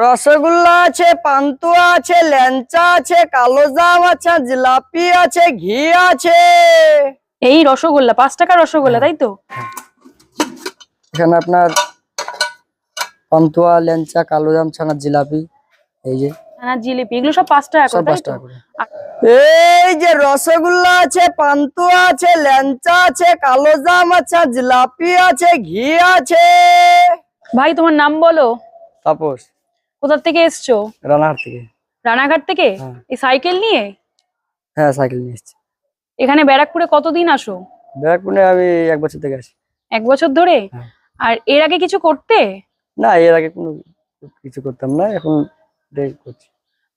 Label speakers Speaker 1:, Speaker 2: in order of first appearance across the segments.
Speaker 1: রসগোল্লা আছে পান্তুয়া আছে ল্যাংচা আছে কালো জাম আছে জিলাপি আছে ঘি আছে।
Speaker 2: এই রসগোল্লা পাঁচ টাকা রসগোল্লা তাই তো
Speaker 1: এখানে আপনার পান্তুয়া ল্যাংচা কালো জাম ছানার জিলাপি এই যে।
Speaker 2: জিলিপি এগুলো সব পাঁচ টাকা করে
Speaker 1: পাঁচ
Speaker 2: তাই তো
Speaker 1: টাকা করে। এই যে রসগোল্লা আছে পান্তুয়া আছে ল্যাংচা আছে কালো জাম আছে জিলাপি আছে ঘি আছে।
Speaker 2: ভাই তোমার নাম বলো।
Speaker 1: তাপস।
Speaker 2: কোথা থেকে এসছো?
Speaker 1: রানাঘাট থেকে।
Speaker 2: রানাঘাট থেকে?
Speaker 1: হ্যাঁ।
Speaker 2: এই সাইকেল নিয়ে?
Speaker 1: হ্যাঁ সাইকেল নিয়ে এসেছি।
Speaker 2: এখানে ব্যারাকপুরে কতদিন আসো?
Speaker 1: ব্যারাকপুরে আমি এক বছর থেকে আসি।
Speaker 2: এক বছর ধরে?
Speaker 1: হ্যাঁ।
Speaker 2: আর এর আগে কিছু করতে?
Speaker 1: না এর আগে কোনো কিছু করতাম না এখন করছি।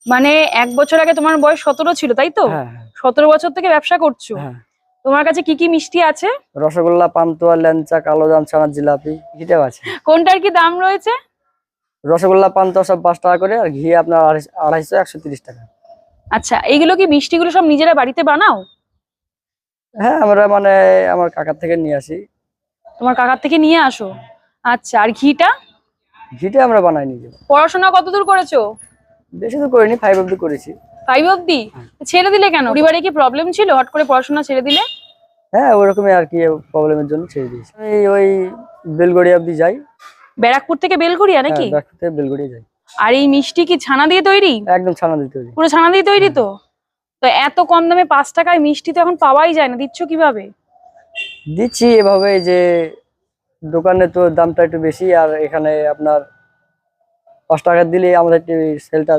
Speaker 2: মানে এক বছর আগে তোমার বয়স সতেরো ছিল তাই তো?
Speaker 1: হ্যাঁ
Speaker 2: সতেরো বছর থেকে ব্যবসা করছ?
Speaker 1: হ্যাঁ।
Speaker 2: তোমার কাছে কি কি মিষ্টি আছে?
Speaker 1: রসগোল্লা পান্তুয়া ল্যাংচা কালো জাম ছানার জিলাপি ঘিটাও আছে।
Speaker 2: কোনটার কি দাম রয়েছে?
Speaker 1: রসগোল্লা পান্তুয়া সব পাঁচ টাকা করে আর ঘি আপনার আড়াইশ- একশো তিরিশ টাকা।
Speaker 2: আচ্ছা এইগুলো কি মিষ্টিগুলো সব নিজেরা বাড়িতে বানাও?
Speaker 1: হ্যাঁ আমরা মানে আমার কাকার থেকে নিয়ে আসি।
Speaker 2: তোমার কাকার থেকে নিয়ে আসো? আচ্ছা আর ঘিটা?
Speaker 1: ঘিটা আমরা বানাই নিজে।
Speaker 2: পড়াশোনা কতদূর করেছ?
Speaker 1: বেশি তো করিনি ফাইভ অব্দি করেছি।
Speaker 2: ফাইভ অব্দি ছেড়ে দিলে কেন? পরিবারে কি প্রবলেম ছিল? হট করে পড়াশোনা ছেড়ে দিলে?
Speaker 1: হ্যাঁ ওরকমই আর কি প্রবলেমের জন্য ছেড়ে দিয়েছি। এই ওই বেলগড়ি অব্দি যাই।
Speaker 2: ব্যারাকপুর থেকে নাকি
Speaker 1: হ্যাঁ ব্যারাকপুর থেকে বেলগড়ি যাই।
Speaker 2: আর এই মিষ্টি কি ছানা দিয়ে তৈরি?
Speaker 1: একদম ছানা দিয়ে তৈরি।
Speaker 2: পুরো ছানা দিয়ে তৈরি তো? তো এত কম দামে পাঁচ টাকায় মিষ্টি তো এখন পাওয়াই যায় না দিচ্ছ কীভাবে?
Speaker 1: দিচ্ছি এভাবে যে দোকানে তো দামটা একটু বেশি আর এখানে আপনার পাঁচ টাকা দিলে আমাদের সেলটা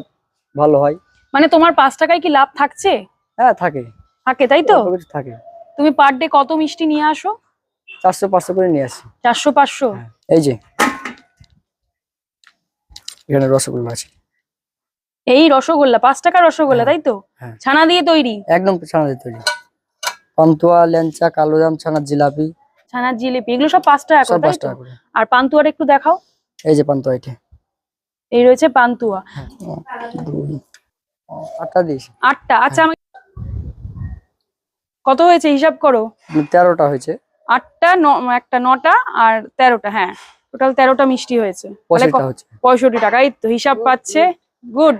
Speaker 1: ভালো হয়।
Speaker 2: মানে তোমার পাঁচ টাকায় কি লাভ থাকছে?
Speaker 1: হ্যাঁ থাকে।
Speaker 2: থাকে তাই তো?
Speaker 1: থাকে।
Speaker 2: তুমি পার ডে কত মিষ্টি নিয়ে আসো?
Speaker 1: চারশো পাঁচশো করে নিয়ে আসি।
Speaker 2: চারশো পাঁচশো?
Speaker 1: হ্যাঁ, এই যে। এখানে রসগোল্লা আছে।
Speaker 2: এই রসগোল্লা পাঁচ টাকা রসগোল্লা
Speaker 1: হ্যাঁ,
Speaker 2: তাই তো
Speaker 1: হ্যাঁ।
Speaker 2: ছানা দিয়ে তৈরি?
Speaker 1: একদম ছানা দিয়ে তৈরি। পান্তুয়া ল্যাংচা কালো জাম ছানার জিলাপি।
Speaker 2: ছানার জিলিপি এগুলো সব পাঁচ টাকা করে আর পান্তুয়ার একটু দেখাও।
Speaker 1: এই যে পান্তুয়া এটা
Speaker 2: এই রয়েছে পান্তুয়া।
Speaker 1: দুই আটটা দিয়েছি।
Speaker 2: আটটা আচ্ছা আমি কত হয়েছে হিসাব করো?
Speaker 1: তেরোটা হয়েছে।
Speaker 2: আটটা একটা নটা আর তেরোটা হ্যাঁ। টোটাল তেরোটা মিষ্টি হয়েছে। পঁয়ষট্টি টাকা। এই তো হিসাব পাচ্ছে। গুড।